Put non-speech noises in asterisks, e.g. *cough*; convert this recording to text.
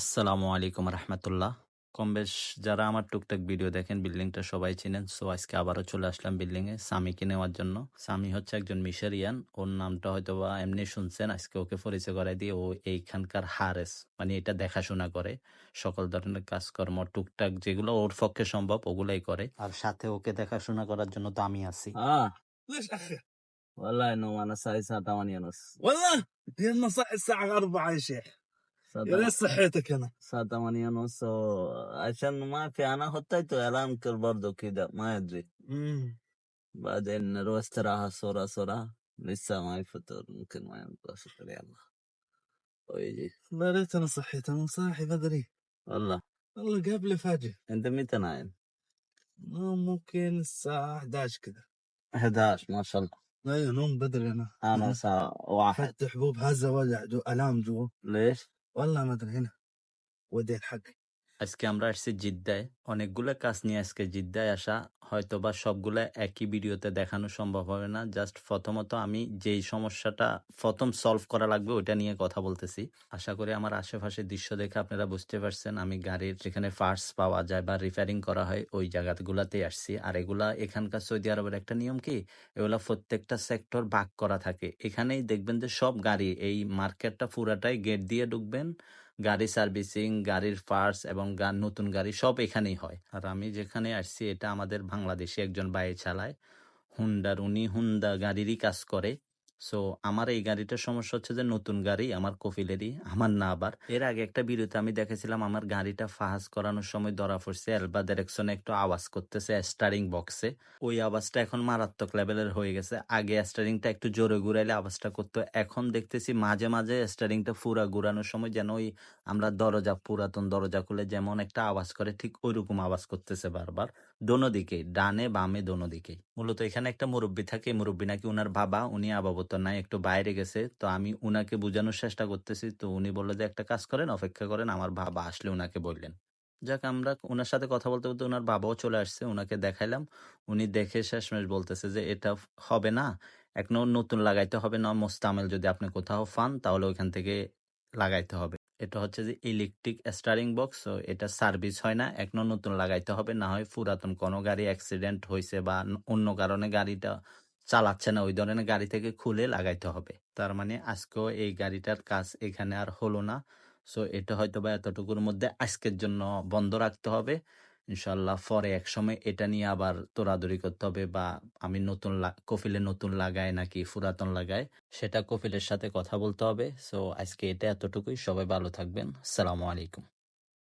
আসসালামু আলাইকুম রহমতুল্লাহ কম বেশ যারা আমার টুকটাক ভিডিও দেখেন বিল্ডিংটা সবাই চিনেন সো আজকে আবারও চলে আসলাম বিল্ডিং এ সামিকে নেওয়ার জন্য সামি হচ্ছে একজন মিশরিয়ান ওর নামটা হয়তো বা এমনি শুনছেন আজকে ওকে পরিচয় করাই দিয়ে ও এইখানকার হারেস মানে এটা দেখাশোনা করে সকল ধরনের কাজকর্ম টুকটাক যেগুলো ওর পক্ষে সম্ভব ওগুলাই করে আর সাথে ওকে দেখাশোনা করার জন্য তো আমি আছি اه ليش اخر؟ والله انه انا الساعة الساعة 8 ونص والله يلا صح الساعة 4 يا شيخ يا ريت صحيتك أنا. الساعة 8 ونص عشان ما في أنا حطيت الانكر برضو كده ما أدري. بعدين نروح استراحة صورة صورة. لسه ما يفطر ممكن ما فطر يلا. ويجي. لا ريت أنا صحيت. أنا صاحي بدري. والله. والله قبل فجر. أنت متى نايم؟ آه، ممكن الساعة 11 كذا 11 ما شاء الله. أيوه نوم بدري أنا. أنا *laughs* الساعة واحد. اخذت حبوب هزة وجع جو ألام جوا. ليش؟ والله ما أدري هنا وديت حقي আজকে আমরা আসছি জিদ্দায়। অনেকগুলো কাজ নিয়ে আজকে জিদ্দায় আসা হয়তো বা সবগুলো একই ভিডিওতে দেখানো সম্ভব হবে না। জাস্ট প্রথমত আমি যেই সমস্যাটা প্রথম সলভ করা লাগবে ওইটা নিয়ে কথা বলতেছি। আশা করি আমার আশেপাশের দৃশ্য দেখে আপনারা বুঝতে পারছেন, আমি গাড়ির যেখানে পার্টস পাওয়া যায় বা রিপেয়ারিং করা হয়, ওই জায়গাগুলোতে আসছি। আর এগুলা এখানকার সৌদি আরবের একটা নিয়ম কি? এগুলা প্রত্যেকটা সেক্টর ভাগ করা থাকে। এখানেই দেখবেন যে সব গাড়ি এই মার্কেটটা পুরাটাই গেট দিয়ে ঢুকবেন গাড়ি সার্ভিসিং, গাড়ির পার্টস এবং নতুন গাড়ি সব এখানেই হয়। আর আমি যেখানে আসছি, এটা আমাদের বাংলাদেশে একজন বাইরে চালায়। হুন্ডার, উনি হুন্ডা গাড়িরই কাজ করে। সো আমার এই গাড়িটার সমস্যা হচ্ছে যে নতুন গাড়ি, আমার কফিলেরই আমার না আবার এর আগে একটা ভিডিওতে আমি দেখেছিলাম আমার গাড়িটা ফাহাজ করানোর সময় ধরা পড়ছে এলবা ডিরেকশনে একটু আওয়াজ করতেছে স্টারিং বক্সে। ওই আওয়াজটা এখন মারাত্মক লেভেলের হয়ে গেছে। আগে স্টারিংটা একটু জোরে ঘুরাইলে আওয়াজটা করতো, এখন দেখতেছি মাঝে মাঝে স্টারিংটা পুরা ঘুরানোর সময় যেন ওই আমরা দরজা, পুরাতন দরজা খুলে যেমন একটা আওয়াজ করে, ঠিক ওইরকম আওয়াজ করতেছে বারবার। দোনো দিকে, ডানে, বামে, দোনো দিকে। মূলত এখানে একটা মুরব্বী থাকে মুরব্বী নাকি উনার বাবা, উনি আবাবত নাই, একটু বাইরে গেছে। তো আমি উনাকে বোঝানোর চেষ্টা করতেছি, তো উনি বলল যে, একটা কাজ করেন, অপেক্ষা করেন, আমার বাবা আসলে উনাকে বললেন। যাক, আমরা ওনার সাথে কথা বলতে বলতে ওনার বাবাও চলে আসছে ওনাকে দেখাইলাম। উনি দেখে শেষমেশ বলতেছে যে, এটা হবে না, এক ন- নতুন লাগাইতে হবে না, মোস্তামেল যদি আপনি কোথাও ফান তাহলে ওইখান থেকে লাগাইতে হবে। এটা হচ্ছে যে ইলেকট্রিক স্টারিং বক্স এটা সার্ভিস হয় না। এক ন- নতুন লাগাইতে হবে, না হয় পুরাতন কোনো গাড়ি অ্যাক্সিডেন্ট হয়েছে বা অন্য কারণে গাড়িটা চালাচ্ছে না, ওই ধরনের গাড়ি থেকে খুলে লাগাইতে হবে। তার মানে আজকেও এই গাড়িটার কাজ এখানে আর হলো না। সো এটা হয়তো বা এতটুকুর মধ্যে আজকের জন্য বন্ধ রাখতে হবে। ইনশাল্লাহ পরে এক সময় এটা নিয়ে আবার তোড়াদুড়ি করতে হবে বা আমি নতুন কফিলে নতুন লাগায় নাকি পুরাতন লাগায়, সেটা কফিলের সাথে কথা বলতে হবে। সো আজকে এটা এতটুকুই। সবাই ভালো থাকবেন। সালামু আলাইকুম।